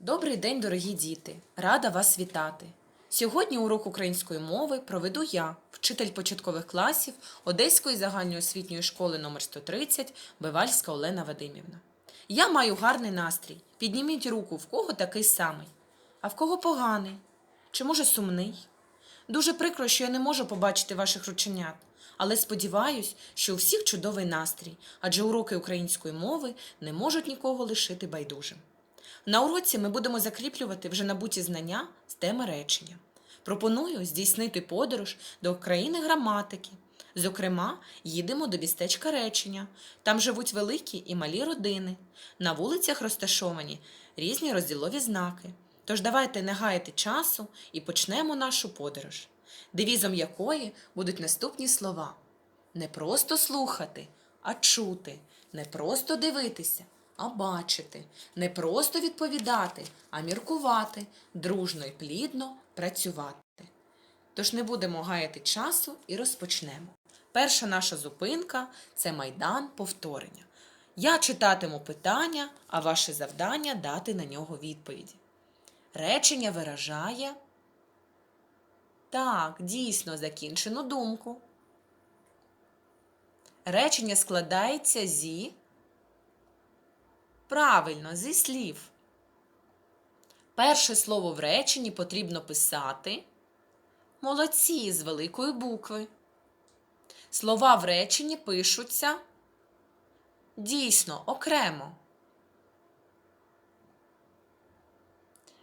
Добрий день, дорогі діти! Рада вас вітати! Сьогодні урок української мови проведу я, вчитель початкових класів Одеської загальноосвітньої школи номер 130 Бивальська Олена Вадимівна. Я маю гарний настрій. Підніміть руку, в кого такий самий, а в кого поганий, чи може сумний. Дуже прикро, що я не можу побачити ваших рученят, але сподіваюсь, що у всіх чудовий настрій, адже уроки української мови не можуть нікого лишити байдужим. На уроці ми будемо закріплювати вже набуті знання з теми речення. Пропоную здійснити подорож до країни граматики. Зокрема, їдемо до містечка речення. Там живуть великі і малі родини. На вулицях розташовані різні розділові знаки. Тож давайте не гаяти часу і почнемо нашу подорож, девізом якої будуть наступні слова: не просто слухати, а чути, не просто дивитися, а бачити, не просто відповідати, а міркувати, дружно і плідно працювати. Тож не будемо гаяти часу і розпочнемо. Перша наша зупинка це майдан повторення. Я читатиму питання, а ваше завдання дати на нього відповіді. Речення виражає так, дійсно закінчену думку. Речення складається зі правильно, зі слів. Перше слово в реченні потрібно писати молодці з великої букви. Слова в реченні пишуться дійсно окремо.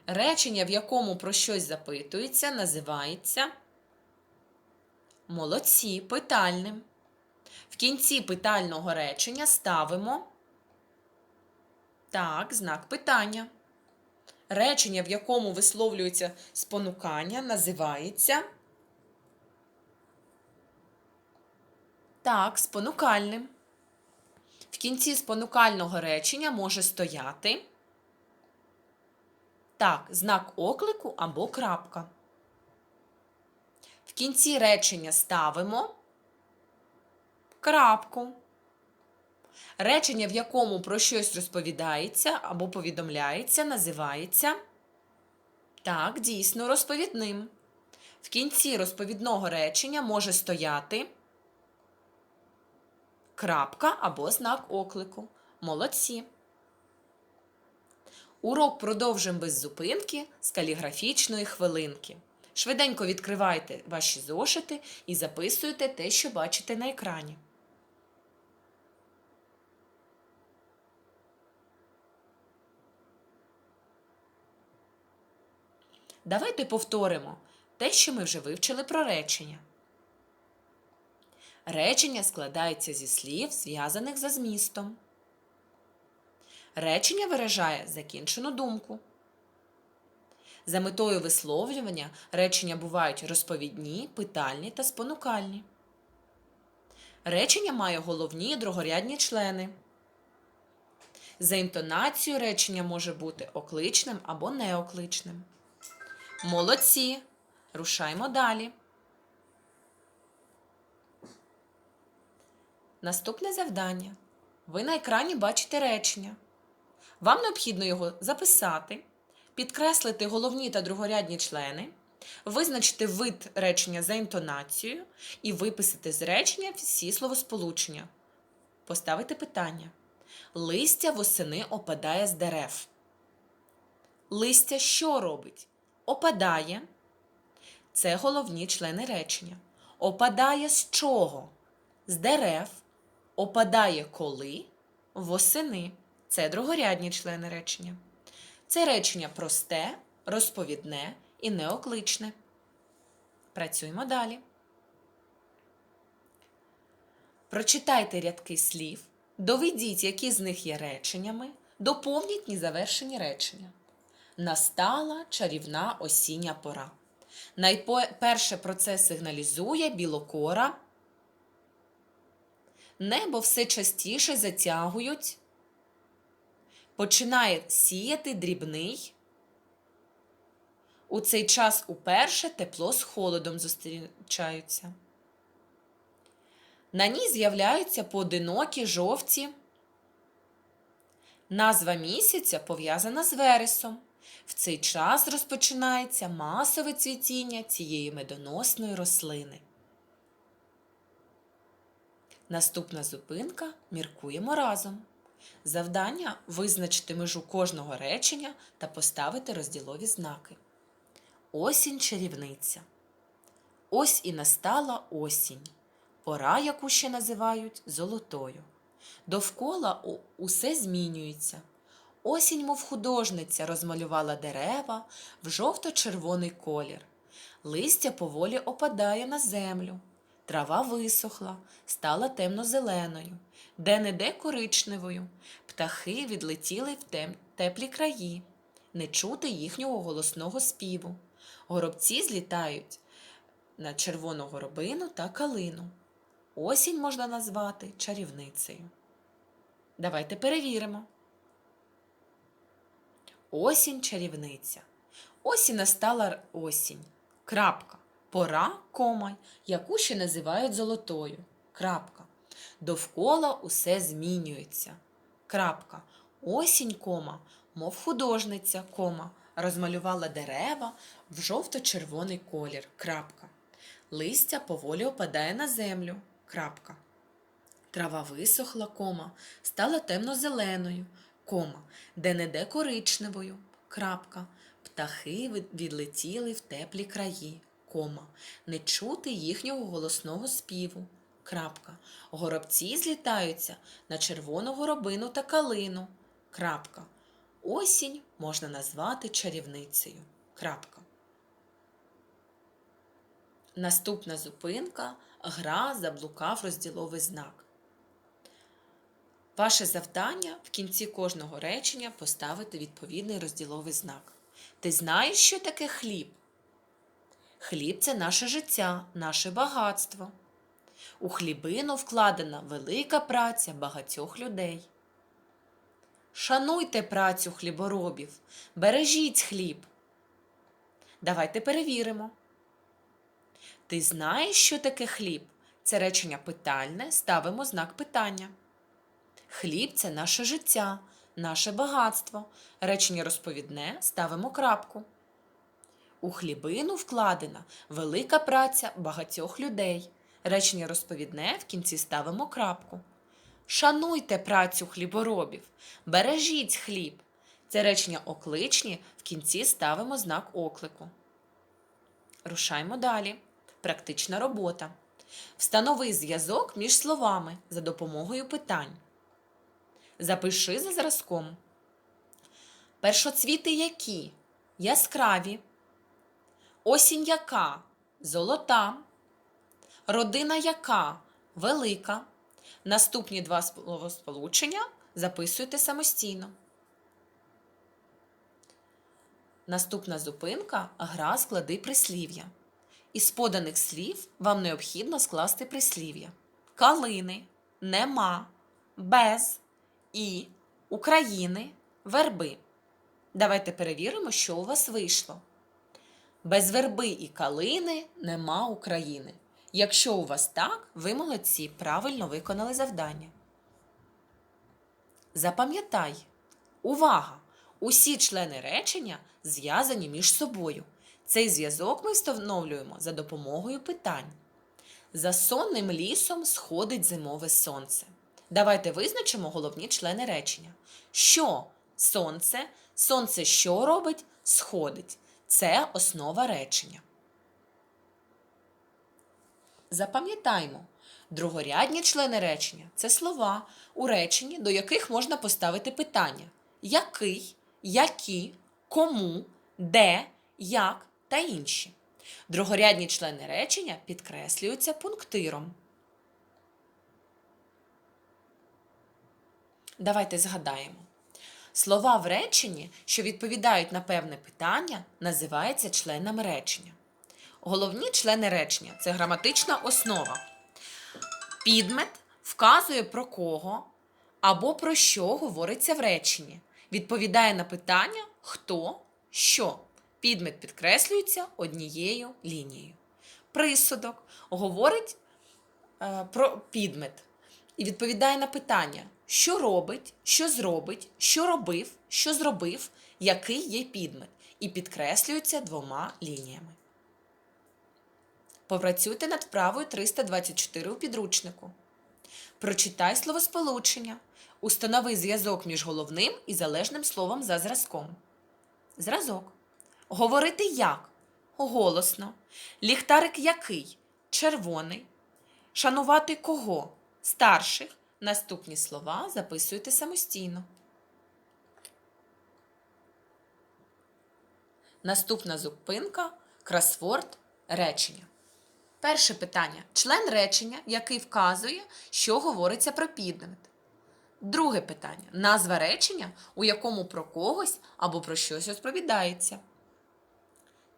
Речення, в якому про щось запитується, називається молодці питальним. В кінці питального речення ставимо так, знак питання. Речення, в якому висловлюється спонукання, називається так, спонукальним. В кінці спонукального речення може стояти так, знак оклику або крапка. В кінці речення ставимо крапку. Речення, в якому про щось розповідається або повідомляється, називається так, дійсно, розповідним. В кінці розповідного речення може стояти крапка або знак оклику. Молодці. Урок продовжимо без зупинки з каліграфічної хвилинки. Швиденько відкривайте ваші зошити і записуйте те, що бачите на екрані. Давайте повторимо те, що ми вже вивчили про речення. Речення складається зі слів, зв'язаних за змістом. Речення виражає закінчену думку. За метою висловлювання речення бувають розповідні, питальні та спонукальні. Речення має головні і другорядні члени. За інтонацією речення може бути окличним або неокличним. Молодці! Рушаймо далі. Наступне завдання. Ви на екрані бачите речення. Вам необхідно його записати, підкреслити головні та другорядні члени, визначити вид речення за інтонацією і виписати з речення всі словосполучення. Поставити питання. Листя восени опадає з дерев. Листя що робить? Опадає. Це головні члени речення. Опадає з чого? З дерев. Опадає коли? Восени. Це другорядні члени речення. Це речення просте, розповідне і неокличне. Працюємо далі. Прочитайте рядки слів, доведіть, які з них є реченнями, доповніть незавершені речення. Настала чарівна осіння пора. Найперше про це сигналізує білокора. Небо все частіше затягують. Починає сіяти дрібний. У цей час уперше тепло з холодом зустрічаються. На ній з'являються поодинокі жовті Назва місяця пов'язана з вересом. В цей час розпочинається масове цвітіння цієї медоносної рослини. Наступна зупинка міркуємо разом. Завдання визначити межу кожного речення та поставити розділові знаки. Осінь чарівниця. Ось і настала осінь, пора, яку ще називають золотою. Довкола усе змінюється. Осінь, мов художниця, розмалювала дерева в жовто-червоний колір. Листя поволі опадає на землю. Трава висохла, стала темно-зеленою, де-не-де коричневою. Птахи відлетіли в тем- теплі краї. Не чути їхнього голосного співу. Горобці злітають на червону горобину та калину. Осінь можна назвати чарівницею. Давайте перевіримо. Осінь чарівниця. Ось і настала осінь. Крапка. Пора, кома, яку ще називають золотою. Крапка. Довкола усе змінюється. Крапка. Осінь, кома, мов художниця, кома, розмалювала дерева в жовто-червоний колір. Крапка. Листя поволі опадає на землю. Крапка. Трава висохла, кома, стала темно-зеленою, кома, де-не-де коричневою, крапка. Птахи відлетіли в теплі краї, кома, не чути їхнього голосного співу, крапка. Горобці злітаються на червону горобину та калину, крапка. Осінь можна назвати чарівницею, крапка. Наступна зупинка гра заблукав розділовий знак. Ваше завдання в кінці кожного речення поставити відповідний розділовий знак. Ти знаєш, що таке хліб? Хліб це наше життя, наше багатство. У хлібину вкладена велика праця багатьох людей. Шануйте працю хліборобів, бережіть хліб. Давайте перевіримо. Ти знаєш, що таке хліб? Це речення питальне, ставимо знак питання. Хліб це наше життя, наше багатство. Речення розповідне ставимо крапку. У хлібину вкладена велика праця багатьох людей. Речення розповідне в кінці ставимо крапку. Шануйте працю хліборобів, бережіть хліб. Це речення окличні, в кінці ставимо знак оклику. Рушаймо далі. Практична робота. Встанови зв'язок між словами за допомогою питань. Запиши за зразком. Першоцвіти які? Яскраві. Осінь яка? Золота. Родина яка? Велика. Наступні два словосполучення записуйте самостійно. Наступна зупинка гра склади прислів'я. Із поданих слів вам необхідно скласти прислів'я. Калини, нема, без, і, України, верби. Давайте перевіримо, що у вас вийшло. Без верби і калини нема України. Якщо у вас так, ви молодці, правильно виконали завдання. Запам'ятай, увага! Усі члени речення зв'язані між собою. Цей зв'язок ми встановлюємо за допомогою питань. За сонним лісом сходить зимове сонце. Давайте визначимо головні члени речення. Що сонце? Сонце що робить? Сходить. Це основа речення. Запам'ятаймо, другорядні члени речення це слова у реченні, до яких можна поставити питання: який, які, кому, де, як та інші. Другорядні члени речення підкреслюються пунктиром. Давайте згадаємо. Слова в реченні, що відповідають на певне питання, називаються членами речення. Головні члени речення це граматична основа. Підмет вказує про кого або про що говориться в реченні. Відповідає на питання хто, що. Підмет підкреслюється однією лінією. Присудок говорить е, про підмет і відповідає на питання що робить, що зробить, що робив, що зробив, який є підмет, і підкреслюються двома лініями. Попрацюйте над вправою 324 у підручнику. Прочитай словосполучення. Установи зв'язок між головним і залежним словом за зразком. Зразок. Говорити як? Голосно. Ліхтарик який? Червоний. Шанувати кого? Старших. Наступні слова записуйте самостійно. Наступна зупинка кросворд речення. Перше питання. Член речення, який вказує, що говориться про підмет. Друге питання. Назва речення, у якому про когось або про щось розповідається.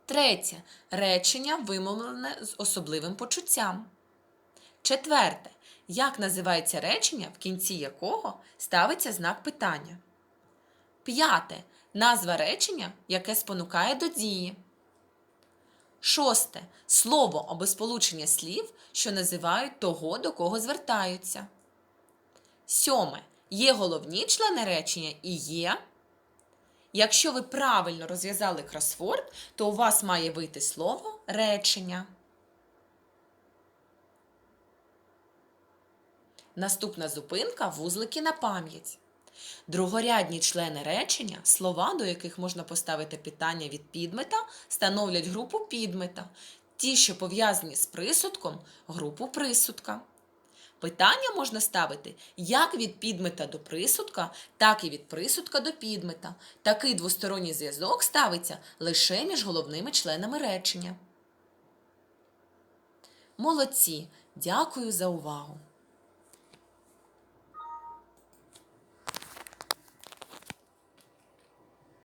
Третє. Речення вимовлене з особливим почуттям. Четверте. Як називається речення, в кінці якого ставиться знак питання. П'яте. Назва речення, яке спонукає до дії. Шосте. Слово або сполучення слів, що називають того, до кого звертаються. Сьоме. Є головні члени речення і є. Якщо ви правильно розв'язали кросворд, то у вас має вийти слово речення. Наступна зупинка вузлики на пам'ять. Другорядні члени речення, слова, до яких можна поставити питання від підмета, становлять групу підмета. Ті, що пов'язані з присудком, групу присудка. Питання можна ставити як від підмета до присудка, так і від присудка до підмета. Такий двосторонній зв'язок ставиться лише між головними членами речення. Молодці! Дякую за увагу!